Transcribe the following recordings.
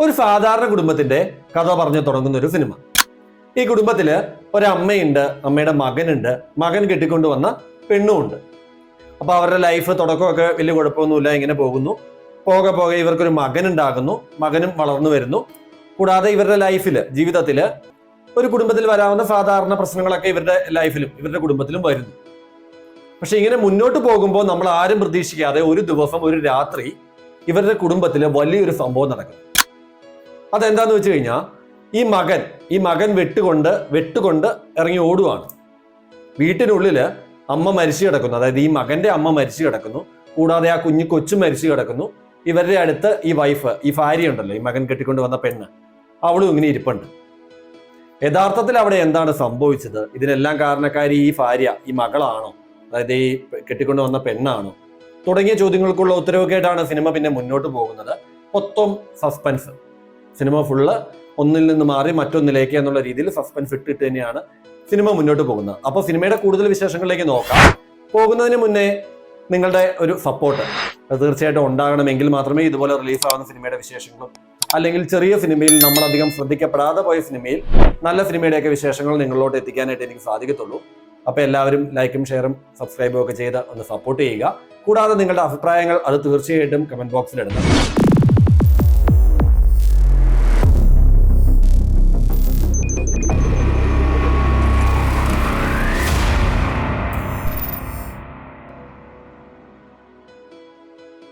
ഒരു സാധാരണ കുടുംബത്തിന്റെ കഥ പറഞ്ഞു തുടങ്ങുന്ന ഒരു സിനിമ. ഈ കുടുംബത്തിൽ ഒരമ്മയുണ്ട് അമ്മയുടെ മകനുണ്ട് മകൻ കെട്ടിക്കൊണ്ടു വന്ന പെണ്ണുമുണ്ട്. അപ്പൊ അവരുടെ ലൈഫ് തുടക്കമൊക്കെ വലിയ കുഴപ്പമൊന്നുമില്ല ഇങ്ങനെ പോകുന്നു. പോകെ പോകെ ഇവർക്കൊരു മകൻ ഉണ്ടാകുന്നു മകനും വളർന്നു വരുന്നു. കൂടാതെ ഇവരുടെ ലൈഫിൽ ജീവിതത്തിൽ ഒരു കുടുംബത്തിൽ വരാവുന്ന സാധാരണ പ്രശ്നങ്ങളൊക്കെ ഇവരുടെ ലൈഫിലും ഇവരുടെ കുടുംബത്തിലും വരുന്നു. പക്ഷെ ഇങ്ങനെ മുന്നോട്ട് പോകുമ്പോൾ നമ്മൾ ആരും പ്രതീക്ഷിക്കാതെ ഒരു ദിവസം ഒരു രാത്രി ഇവരുടെ കുടുംബത്തിൽ വലിയൊരു സംഭവം നടക്കും അതെന്താന്ന് വെച്ച് കഴിഞ്ഞാൽ ഈ മകൻ ഈ മകൻ വെട്ടുകൊണ്ട് വെട്ടുകൊണ്ട് ഇറങ്ങി ഓടുവാണ്. വീട്ടിനുള്ളിൽ അമ്മ മരിച്ചു കിടക്കുന്നു. അതായത് ഈ മകന്റെ അമ്മ മരിച്ചു കിടക്കുന്നു. കൂടാതെ ആ കുഞ്ഞു കൊച്ചു മരിച്ചു കിടക്കുന്നു. ഇവരുടെ അടുത്ത് ഈ വൈഫ് ഈ ഭാര്യ ഉണ്ടല്ലോ ഈ മകൻ കെട്ടിക്കൊണ്ട് വന്ന പെണ്ണ്. അവളും ഇങ്ങനെ ഇരിപ്പുണ്ട്. യഥാർത്ഥത്തിൽ അവിടെ എന്താണ് സംഭവിച്ചത്? ഇതിനെല്ലാം കാരണക്കാരി ഈ ഭാര്യ ഈ മകളാണോ? അതായത് ഈ കെട്ടിക്കൊണ്ട് വന്ന പെണ്ണാണോ? തുടങ്ങിയ ചോദ്യങ്ങൾക്കുള്ള ഉത്തരവൊക്കെ ആയിട്ടാണ് സിനിമ പിന്നെ മുന്നോട്ട് പോകുന്നത്. മൊത്തം സസ്പെൻസ് സിനിമ ഫുള്ള് ഒന്നിൽ നിന്ന് മാറി മറ്റൊന്നിലേക്ക് എന്നുള്ള രീതിയിൽ സസ്പെൻസ് ഇട്ടിട്ട് തന്നെയാണ് സിനിമ മുന്നോട്ട് പോകുന്നത്. അപ്പോൾ സിനിമയുടെ കൂടുതൽ വിശേഷങ്ങളിലേക്ക് നോക്കാം. പോകുന്നതിന് മുന്നേ നിങ്ങളുടെ ഒരു സപ്പോർട്ട് തീർച്ചയായിട്ടും ഉണ്ടാകണമെങ്കിൽ മാത്രമേ ഇതുപോലെ റിലീസാവുന്ന സിനിമയുടെ വിശേഷങ്ങളും അല്ലെങ്കിൽ ചെറിയ സിനിമയിൽ നമ്മളധികം ശ്രദ്ധിക്കപ്പെടാതെ പോയ സിനിമയിൽ നല്ല സിനിമയുടെയൊക്കെ വിശേഷങ്ങൾ നിങ്ങളിലോട്ട് എത്തിക്കാനായിട്ട് എനിക്ക് സാധിക്കത്തുള്ളൂ. അപ്പോൾ എല്ലാവരും ലൈക്കും ഷെയറും സബ്സ്ക്രൈബും ഒക്കെ ചെയ്ത് ഒന്ന് സപ്പോർട്ട് ചെയ്യുക. കൂടാതെ നിങ്ങളുടെ അഭിപ്രായങ്ങൾ അത് തീർച്ചയായിട്ടും കമന്റ് ബോക്സിൽ ഇടുക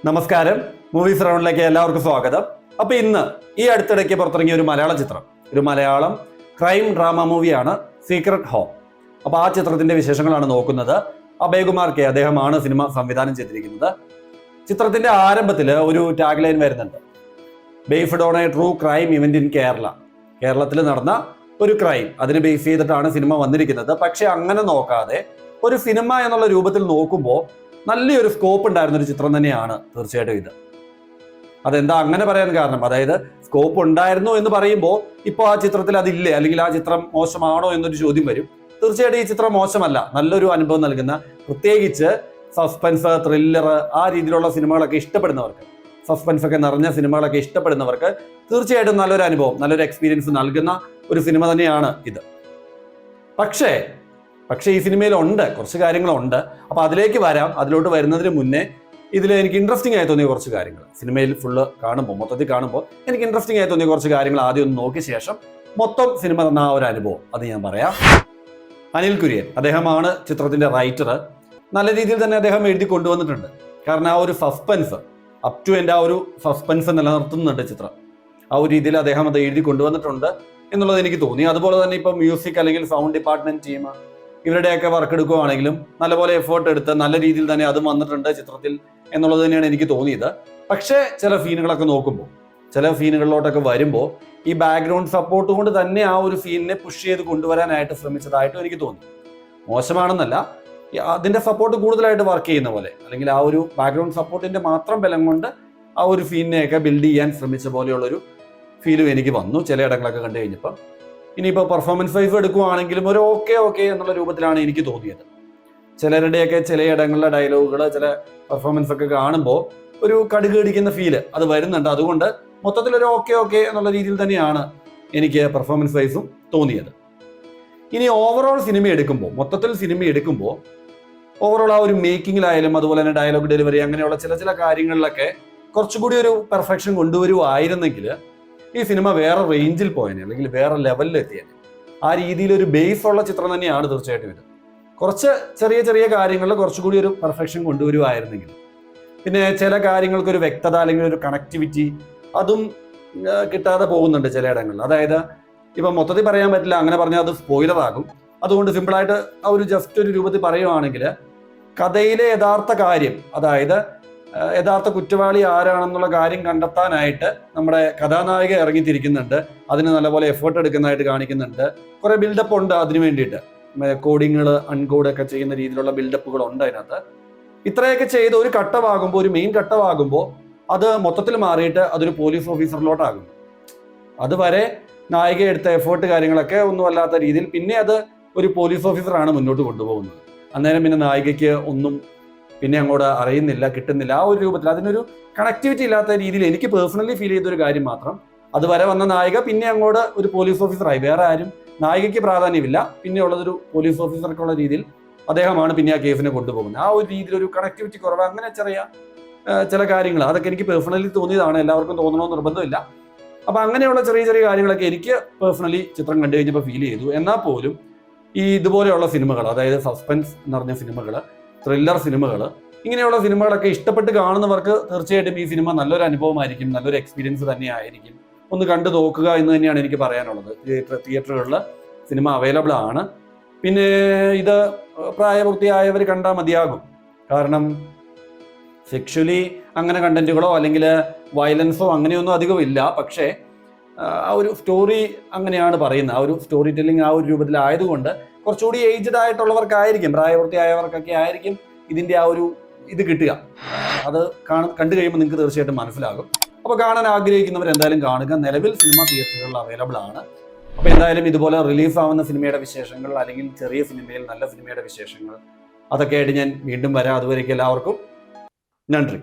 നമസ്കാരം. മൂവീസ് റൗണ്ടിലേക്ക് എല്ലാവർക്കും സ്വാഗതം. അപ്പൊ ഇന്ന് ഈ അടുത്തിടയ്ക്ക് പുറത്തിറങ്ങിയ ഒരു മലയാള ചിത്രം. ഒരു മലയാളം ക്രൈം ഡ്രാമ മൂവിയാണ് സീക്രട്ട് ഹോം അപ്പൊ ആ ചിത്രത്തിന്റെ വിശേഷങ്ങളാണ് നോക്കുന്നത്. അഭയകുമാർ കെ അദ്ദേഹമാണ് സിനിമ സംവിധാനം ചെയ്തിരിക്കുന്നത്. ചിത്രത്തിന്റെ ആരംഭത്തിൽ ഒരു ടാഗ് ലൈൻ വരുന്നുണ്ട്. Based on a true crime event in Kerala കേരളത്തിൽ നടന്ന ഒരു ക്രൈം അതിനെ ബേസ് ചെയ്തിട്ടാണ് സിനിമ വന്നിരിക്കുന്നത്. പക്ഷെ അങ്ങനെ നോക്കാതെ ഒരു സിനിമ എന്നുള്ള രൂപത്തിൽ നോക്കുമ്പോൾ നല്ലൊരു സ്കോപ്പ് ഉണ്ടായിരുന്ന ഒരു ചിത്രം തന്നെയാണ് തീർച്ചയായിട്ടും ഇത്. അതെന്താ അങ്ങനെ പറയാൻ കാരണം? അതായത് സ്കോപ്പ് ഉണ്ടായിരുന്നു എന്ന് പറയുമ്പോൾ ഇപ്പോൾ ആ ചിത്രത്തിൽ അതില്ലേ? അല്ലെങ്കിൽ ആ ചിത്രം മോശമാണോ എന്നൊരു ചോദ്യം വരും. തീർച്ചയായിട്ടും ഈ ചിത്രം മോശമല്ല. നല്ലൊരു അനുഭവം നൽകുന്ന പ്രത്യേകിച്ച് സസ്പെൻസ് ത്രില്ലർ ആ രീതിയിലുള്ള സിനിമകളൊക്കെ ഇഷ്ടപ്പെടുന്നവർക്ക് സസ്പെൻസ് ഒക്കെ നിറഞ്ഞ സിനിമകളൊക്കെ ഇഷ്ടപ്പെടുന്നവർക്ക് തീർച്ചയായിട്ടും നല്ലൊരു അനുഭവം നല്ലൊരു എക്സ്പീരിയൻസ് നൽകുന്ന ഒരു സിനിമ തന്നെയാണ് ഇത്. പക്ഷേ പക്ഷേ ഈ സിനിമയിലുണ്ട് കുറച്ച് കാര്യങ്ങളുണ്ട്. അപ്പോൾ അതിലേക്ക് വരാം. അതിലോട്ട് വരുന്നതിന് മുന്നേ ഇതിൽ എനിക്ക് ഇൻട്രസ്റ്റിംഗ് ആയി തോന്നിയ കുറച്ച് കാര്യങ്ങൾ. സിനിമയിൽ ഫുള്ള് കാണുമ്പോൾ മൊത്തത്തിൽ കാണുമ്പോൾ എനിക്ക് ഇൻട്രസ്റ്റിംഗ് ആയി തോന്നിയ കുറച്ച് കാര്യങ്ങൾ ആദ്യം ഒന്ന് നോക്കിയ ശേഷം മൊത്തം സിനിമ തന്ന ആ ഒരു അനുഭവം. അത് ഞാൻ പറയാം. അനിൽ കുര്യൻ അദ്ദേഹമാണ് ചിത്രത്തിന്റെ റൈറ്റർ നല്ല രീതിയിൽ തന്നെ അദ്ദേഹം എഴുതി കൊണ്ടുവന്നിട്ടുണ്ട്. കാരണം ആ ഒരു സസ്പെൻസ് അപ് ടു എന്റെ ആ ഒരു സസ്പെൻസ് നിലനിർത്തുന്നുണ്ട് ചിത്രം. ആ ഒരു രീതിയിൽ അദ്ദേഹം അത് എഴുതി കൊണ്ടുവന്നിട്ടുണ്ട് എന്നുള്ളത് എനിക്ക് തോന്നി. അതുപോലെ തന്നെ ഇപ്പം മ്യൂസിക് അല്ലെങ്കിൽ സൗണ്ട് ഡിപ്പാർട്ട്മെന്റ് ടീം ഇവരുടെയൊക്കെ വർക്ക് എടുക്കുകയാണെങ്കിലും നല്ലപോലെ എഫേർട്ട് എടുത്ത് നല്ല രീതിയിൽ തന്നെ അതും വന്നിട്ടുണ്ട് ചിത്രത്തിൽ എന്നുള്ളത് തന്നെയാണ് എനിക്ക് തോന്നിയത്. പക്ഷേ ചില ഫീനുകളൊക്കെ നോക്കുമ്പോൾ ചില ഫീനുകളിലോട്ടൊക്കെ വരുമ്പോൾ ഈ ബാക്ക്ഗ്രൗണ്ട് സപ്പോർട്ട് കൊണ്ട് തന്നെ ആ ഒരു ഫീനിനെ പുഷ് ചെയ്ത് കൊണ്ടുവരാനായിട്ട് ശ്രമിച്ചതായിട്ടും എനിക്ക് തോന്നി. മോശമാണെന്നല്ല അതിന്റെ സപ്പോർട്ട് കൂടുതലായിട്ട് വർക്ക് ചെയ്യുന്ന പോലെ അല്ലെങ്കിൽ ആ ഒരു ബാക്ക്ഗ്രൗണ്ട് സപ്പോർട്ടിന്റെ മാത്രം ബലം കൊണ്ട് ആ ഒരു ഫീനിനെയൊക്കെ ബിൽഡ് ചെയ്യാൻ ശ്രമിച്ച പോലെയുള്ളൊരു ഫീലും എനിക്ക് വന്നു ചില ഇടങ്ങളൊക്കെ കണ്ടു കഴിഞ്ഞപ്പോൾ ഇനിയിപ്പോൾ പെർഫോമൻസ് വൈസ് എടുക്കുവാണെങ്കിലും ഒരു ഓക്കെ ഓക്കെ എന്നുള്ള രൂപത്തിലാണ് എനിക്ക് തോന്നിയത്. ചിലരുടെയൊക്കെ ചില ഇടങ്ങളിലെ ഡയലോഗുകൾ ചില പെർഫോമൻസ് ഒക്കെ കാണുമ്പോൾ ഒരു കടുക് ഫീൽ ഫീൽ അത് വരുന്നുണ്ട്. അതുകൊണ്ട് മൊത്തത്തിൽ ഒരു ഓക്കെ ഓക്കെ എന്നുള്ള രീതിയിൽ തന്നെയാണ് എനിക്ക് പെർഫോമൻസ് വൈസും തോന്നിയത്. ഇനി ഓവറോൾ സിനിമ എടുക്കുമ്പോൾ മൊത്തത്തിൽ സിനിമ എടുക്കുമ്പോൾ ഓവറോൾ ആ ഒരു മേക്കിങ്ങിലായാലും അതുപോലെ തന്നെ ഡയലോഗ് ഡെലിവറി അങ്ങനെയുള്ള ചില ചില കാര്യങ്ങളിലൊക്കെ കുറച്ചുകൂടി ഒരു പെർഫെക്ഷൻ കൊണ്ടുവരുമായിരുന്നെങ്കിൽ ഈ സിനിമ വേറെ റേഞ്ചിൽ പോയനെ അല്ലെങ്കിൽ വേറെ ലെവലിൽ എത്തിയേനെ. ആ രീതിയിൽ ഒരു ബേസ് ഉള്ള ചിത്രം തന്നെയാണ് തീർച്ചയായിട്ടും ഇത് കുറച്ച് ചെറിയ ചെറിയ കാര്യങ്ങളിൽ കുറച്ചുകൂടി ഒരു പെർഫെക്ഷൻ കൊണ്ടുവരുമായിരുന്നെങ്കിൽ പിന്നെ ചില കാര്യങ്ങൾക്ക് ഒരു വ്യക്തത അല്ലെങ്കിൽ ഒരു കണക്ടിവിറ്റി അതും കിട്ടാതെ പോകുന്നുണ്ട് ചിലയിടങ്ങളിൽ അതായത് ഇപ്പം മൊത്തത്തിൽ പറയാൻ പറ്റില്ല അങ്ങനെ പറഞ്ഞാൽ അത് സ്പോയിലറാകും അതുകൊണ്ട് സിമ്പിളായിട്ട് ആ ഒരു ജസ്റ്റ് ഒരു രൂപത്തിൽ പറയുവാണെങ്കിൽ കഥയിലെ യഥാർത്ഥ കാര്യം അതായത് യഥാർത്ഥ കുറ്റവാളി ആരാണെന്നുള്ള കാര്യം കണ്ടെത്താനായിട്ട് നമ്മുടെ കഥാനായിക ഇറങ്ങിത്തിരിക്കുന്നുണ്ട്. അതിന് നല്ലപോലെ എഫേർട്ട് എടുക്കുന്നതായിട്ട് കാണിക്കുന്നുണ്ട്. കുറെ ബിൽഡപ്പ് ഉണ്ട് അതിനു വേണ്ടിയിട്ട്. കോഡിങ്ങൾ അൺകോഡ് ഒക്കെ ചെയ്യുന്ന രീതിയിലുള്ള ബിൽഡപ്പുകൾ ഉണ്ട് അതിനകത്ത്. ഇത്രയൊക്കെ ചെയ്ത് ഒരു ഘട്ടമാകുമ്പോൾ ഒരു മെയിൻ ഘട്ടമാകുമ്പോൾ അത് മൊത്തത്തിൽ മാറിയിട്ട് അതൊരു പോലീസ് ഓഫീസറിലോട്ടാകും അതുവരെ നായിക എടുത്ത എഫേർട്ട് കാര്യങ്ങളൊക്കെ ഒന്നും അല്ലാത്ത രീതിയിൽ പിന്നെ അത് ഒരു പോലീസ് ഓഫീസറാണ് മുന്നോട്ട് കൊണ്ടുപോകുന്നത്. അന്നേരം പിന്നെ നായികയ്ക്ക് ഒന്നും പിന്നെ അങ്ങോട്ട് അറിയുന്നില്ല കിട്ടുന്നില്ല. ആ ഒരു രൂപത്തിൽ അതിനൊരു കണക്ടിവിറ്റി ഇല്ലാത്ത രീതിയിൽ എനിക്ക് പേഴ്സണലി ഫീൽ ചെയ്ത ഒരു കാര്യം മാത്രം. അത് വരെ വന്ന നായിക പിന്നെ അങ്ങോട്ട് ഒരു പോലീസ് ഓഫീസറായി വേറെ ആരും നായികയ്ക്ക് പ്രാധാന്യമില്ല. പിന്നെ ഉള്ളതൊരു പോലീസ് ഓഫീസർക്കുള്ള രീതിയിൽ അദ്ദേഹമാണ് പിന്നെ ആ കേസിനെ കൊണ്ടുപോകുന്നത്. ആ ഒരു രീതിയിൽ ഒരു കണക്ടിവിറ്റി കുറവ് അങ്ങനെ ചെറിയ ചില കാര്യങ്ങൾ. അതൊക്കെ എനിക്ക് പേഴ്സണലി തോന്നിയതാണ്. എല്ലാവർക്കും തോന്നണമെന്ന് നിർബന്ധമില്ല. അപ്പൊ അങ്ങനെയുള്ള ചെറിയ ചെറിയ കാര്യങ്ങളൊക്കെ എനിക്ക് പേഴ്സണലി ചിത്രം കണ്ടു കഴിഞ്ഞപ്പോൾ ഫീൽ ചെയ്തു. എന്നാൽ പോലും ഈ ഇതുപോലെയുള്ള സിനിമകൾ അതായത് സസ്പെൻസ് എന്ന് പറഞ്ഞ സിനിമകൾ ത്രില്ലർ സിനിമകൾ ഇങ്ങനെയുള്ള സിനിമകളൊക്കെ ഇഷ്ടപ്പെട്ട് കാണുന്നവർക്ക് തീർച്ചയായിട്ടും ഈ സിനിമ നല്ലൊരു അനുഭവമായിരിക്കും നല്ലൊരു എക്സ്പീരിയൻസ് തന്നെയായിരിക്കും ഒന്ന് കണ്ടു നോക്കുക എന്ന് തന്നെയാണ് എനിക്ക് പറയാനുള്ളത്. തിയേറ്ററുകളിൽ സിനിമ അവൈലബിൾ ആണ്. പിന്നെ ഇത് പ്രായപൂർത്തിയായവർ കണ്ടാൽ മതിയാകും. കാരണം സെക്ഷലി അങ്ങനെ കണ്ടന്റുകളോ അല്ലെങ്കിൽ വയലൻസോ അങ്ങനെയൊന്നും അധികം ഇല്ല. പക്ഷേ ആ ഒരു സ്റ്റോറി അങ്ങനെയാണ് പറയുന്നത്. ആ ഒരു സ്റ്റോറി ടെല്ലിംഗ് ആ ഒരു രൂപത്തിലായതുകൊണ്ട് കുറച്ചുകൂടി ഏജ്ഡ് ആയിട്ടുള്ളവർക്കായിരിക്കും പ്രായപൂർത്തിയായവർക്കൊക്കെ ആയിരിക്കും ഇതിന്റെ ആ ഒരു ഇത് കിട്ടുക. അത് കാണ കണ്ടു കഴിയുമ്പോൾ നിങ്ങൾക്ക് തീർച്ചയായിട്ടും മനസ്സിലാകും. അപ്പോൾ കാണാൻ ആഗ്രഹിക്കുന്നവർ എന്തായാലും കാണുക. നിലവിൽ സിനിമ തിയേറ്ററുകളിൽ അവൈലബിൾ ആണ്. അപ്പോൾ എന്തായാലും ഇതുപോലെ റിലീസ് ആവുന്ന സിനിമയുടെ വിശേഷങ്ങൾ അല്ലെങ്കിൽ ചെറിയ സിനിമയിൽ നല്ല സിനിമയുടെ വിശേഷങ്ങൾ അതൊക്കെ ആയിട്ട് ഞാൻ വീണ്ടും വരാം. അതുവരേക്കും എല്ലാവർക്കും നന്ദി.